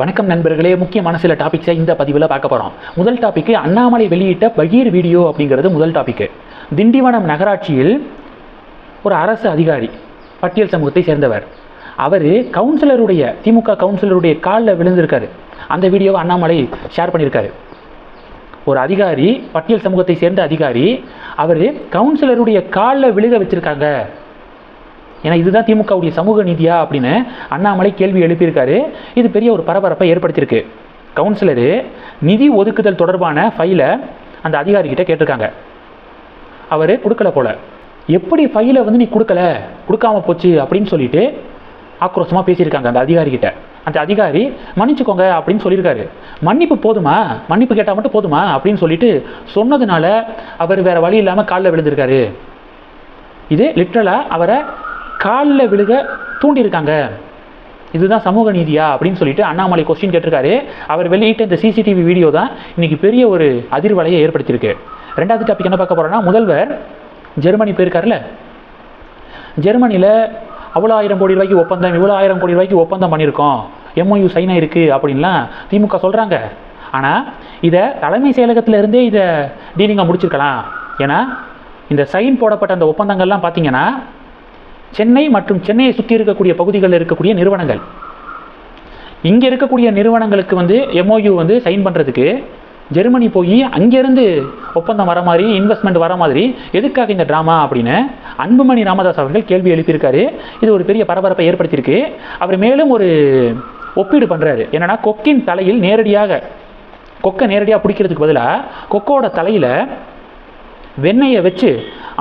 வணக்கம் நண்பர்களே முக்கியமான சில டாபிக்ஸை இந்த பதிவில் பார்க்க போகிறோம் முதல் டாபிக்கு அண்ணாமலை வெளியிட்ட பகீர் வீடியோ அப்படிங்கிறது முதல் டாபிக்கு திண்டிவனம் நகராட்சியில் ஒரு அரசு அதிகாரி பட்டியல் சமூகத்தை சேர்ந்தவர். அவர் கவுன்சிலருடைய திமுக கவுன்சிலருடைய காலில் விழுந்திருக்காரு. அந்த வீடியோவை அண்ணாமலை ஷேர் பண்ணியிருக்காரு. ஒரு அதிகாரி பட்டியல் சமூகத்தை சேர்ந்த அதிகாரி அவர் கவுன்சிலருடைய காலில் விழுக வச்சிருக்காங்க. ஏன்னா இதுதான் திமுகவுடைய சமூக நீதியா அப்படின்னு அண்ணாமலை கேள்வி எழுப்பியிருக்காரு. இது பெரிய ஒரு பரபரப்பை ஏற்படுத்தியிருக்கு. கவுன்சிலரு நிதி ஒதுக்குதல் தொடர்பான ஃபைலை அந்த அதிகாரிகிட்ட கேட்டிருக்காங்க. அவர் கொடுக்கல போல. எப்படி ஃபைலை வந்து நீ கொடுக்கல? கொடுக்காம போச்சு அப்படின்னு சொல்லிட்டு ஆக்ரோஷமாக பேசியிருக்காங்க அந்த அதிகாரிகிட்ட. அந்த அதிகாரி மன்னிச்சுக்கோங்க அப்படின்னு சொல்லியிருக்காரு. மன்னிப்பு போதுமா? மன்னிப்பு கேட்டால் மட்டும் போதுமா? அப்படின்னு சொல்லிட்டு சொன்னதுனால அவர் வேறு வழி இல்லாமல் காலில் விழுந்திருக்காரு. இது லிட்ரலாக அவரை காலில் விழுக தூண்டியிருக்காங்க. இதுதான் சமூக நீதியா அப்படின்னு சொல்லிட்டு அண்ணாமலை கொஸ்டின் கேட்டிருக்காரு. அவர் வெளியிட்ட இந்த சிசிடிவி வீடியோ தான் இன்னைக்கு பெரிய ஒரு அதிர்வலையை ஏற்படுத்தியிருக்கு. ரெண்டாவது டாபிக் என்ன பார்க்க போகிறோன்னா முதல்வர் ஜெர்மனி போயிருக்காருல ஜெர்மனியில் அவ்வளோ ஆயிரம் கோடி ரூபாய்க்கு ஒப்பந்தம் இவ்வளோ ஆயிரம் கோடி ரூபாய்க்கு ஒப்பந்தம் பண்ணியிருக்கோம். எம்ஒயு சைன் ஆயிருக்கு அப்படின்லாம் திமுக சொல்கிறாங்க ஆனால் இதை தலைமை செயலகத்தில் இருந்தே இதை டீலிங்காக முடிச்சிருக்கலாம். ஏன்னா இந்த சைன் போடப்பட்ட அந்த ஒப்பந்தங்கள்லாம் பார்த்தீங்கன்னா சென்னை மற்றும் சென்னையை சுற்றி இருக்கக்கூடிய பகுதிகளில் இருக்கக்கூடிய நிறுவனங்கள். இங்கே இருக்கக்கூடிய நிறுவனங்களுக்கு வந்து எம்ஓயு வந்து சைன் பண்ணுறதுக்கு ஜெர்மனி போய் அங்கேருந்து ஒப்பந்தம் வர மாதிரி இன்வெஸ்ட்மெண்ட் வர மாதிரி எதுக்காக இந்த ட்ராமா அப்படின்னு அன்புமணி ராமதாஸ் அவர்கள் கேள்வி எழுப்பியிருக்காரு. இது ஒரு பெரிய பரபரப்பை ஏற்படுத்தியிருக்கு. அவர் மேலும் ஒரு ஒப்பீடு பண்ணுறாரு என்னன்னா கொக்கின் தலையில் நேரடியாக கொக்கை நேரடியாக பிடிக்கிறதுக்கு பதிலாக கொக்கோட தலையில் வெண்ணெயை வச்சு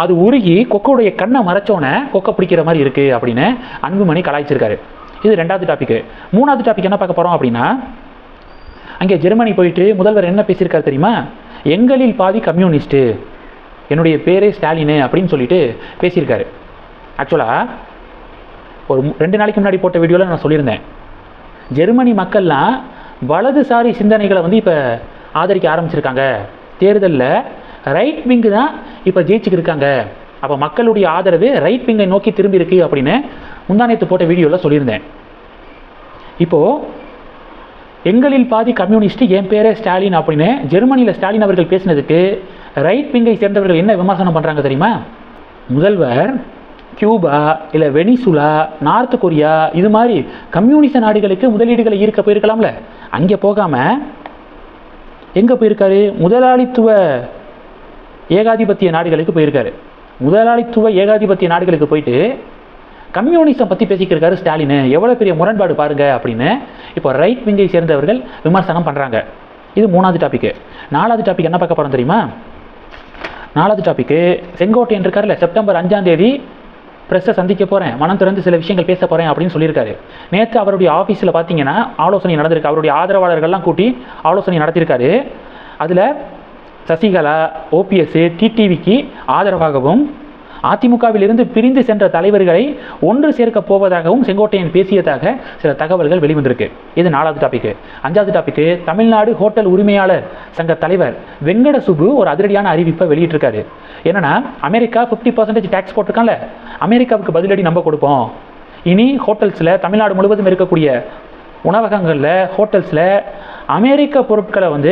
அது உருகி கொக்கோடைய கண்ணை மறைச்சோன்னே கொக்கை பிடிக்கிற மாதிரி இருக்குது அப்படின்னு அன்புமணி கலாய்ச்சிருக்காரு. இது ரெண்டாவது டாபிக் மூணாவது டாபிக் என்ன பார்க்க போகிறோம் அப்படின்னா அங்கே ஜெர்மனி போயிட்டு முதல்வர் என்ன பேசியிருக்காரு தெரியுமா? எங்களில் பாதி கம்யூனிஸ்ட்டு என்னுடைய பேரே ஸ்டாலினு அப்படின்னு சொல்லிட்டு பேசியிருக்காரு. ஆக்சுவலாக ஒரு ரெண்டு நாளைக்கு முன்னாடி போட்ட வீடியோவில் நான் சொல்லியிருந்தேன். ஜெர்மனி மக்கள்லாம் வலதுசாரி சிந்தனைகளை வந்து இப்போ ஆதரிக்க ஆரம்பிச்சிருக்காங்க. தேர்தலில் ரைட் விங்கு தான் இப்போ ஜெயிச்சுக்கு இருக்காங்க அப்போ மக்களுடைய ஆதரவு ரைட் விங்கை நோக்கி திரும்பி இருக்கு அப்படின்னு முந்தானத்து போட்ட வீடியோவில் சொல்லியிருந்தேன். இப்போது எங்களில் பாதி கம்யூனிஸ்ட் என் பேரே ஸ்டாலின் அப்படின்னு ஜெர்மனியில் ஸ்டாலின் அவர்கள் பேசினதுக்கு ரைட் விங்கை சேர்ந்தவர்கள் என்ன விமர்சனம் பண்ணுறாங்க தெரியுமா? முதல்வர் கியூபா இல்லை வெனிசுலா நார்த் கொரியா இது மாதிரி கம்யூனிச நாடுகளுக்கு முதலீடுகளை ஈர்க்க போயிருக்கலாம்ல. அங்கே போகாமல் எங்கே போயிருக்காரு? முதலாளித்துவ ஏகாதிபத்திய நாடுகளுக்கு போயிருக்காரு. முதலாளித்துவ ஏகாதிபத்திய நாடுகளுக்கு போயிட்டு கம்யூனிசம் பற்றி பேசிக்கிருக்காரு ஸ்டாலின். எவ்வளோ பெரிய முரண்பாடு பாருங்க அப்படின்னு இப்போ ரைட் விங்கை சேர்ந்தவர்கள் விமர்சனம் பண்ணுறாங்க இது மூணாவது டாப்பிக்கு நாலாவது டாபிக் என்ன பார்க்க போகிறோம் தெரியுமா? நாலாவது டாப்பிக்கு செங்கோட்டையன் இருக்கார்ல செப்டம்பர் அஞ்சாம் தேதி ப்ரெஸ்ஸை சந்திக்க போகிறேன் மனம் திறந்து சில விஷயங்கள் பேச போகிறேன் அப்படின்னு சொல்லியிருக்காரு. நேற்று அவருடைய ஆஃபீஸில் பார்த்தீங்கன்னா ஆலோசனை நடந்திருக்கு. அவருடைய ஆதரவாளர்கள்லாம் கூட்டி ஆலோசனை நடத்தியிருக்காரு. அதில் சசிகலா ஓபிஎஸ் டிடிவிக்கு ஆதரவாகவும் அதிமுகவில் இருந்து பிரிந்து சென்ற தலைவர்களை ஒன்று சேர்க்க போவதாகவும் செங்கோட்டையன் பேசியதாக சில தகவல்கள் வெளிவந்திருக்கு. இது நாலாவது டாபிக் அஞ்சாவது டாபிக் தமிழ்நாடு ஹோட்டல் உரிமையாளர் சங்க தலைவர் வெங்கட சுப்பு ஒரு அதிரடியான அறிவிப்பை வெளியிட்டிருக்காரு. என்னன்னா அமெரிக்கா ஃபிஃப்டி பர்சன்டேஜ் டேக்ஸ் போட்டிருக்கான்ல அமெரிக்காவுக்கு பதிலடி நம்ம கொடுப்போம். இனி ஹோட்டல்ஸில் தமிழ்நாடு முழுவதும் இருக்கக்கூடிய உணவகங்களில் ஹோட்டல்ஸில் அமெரிக்க பொருட்களை வந்து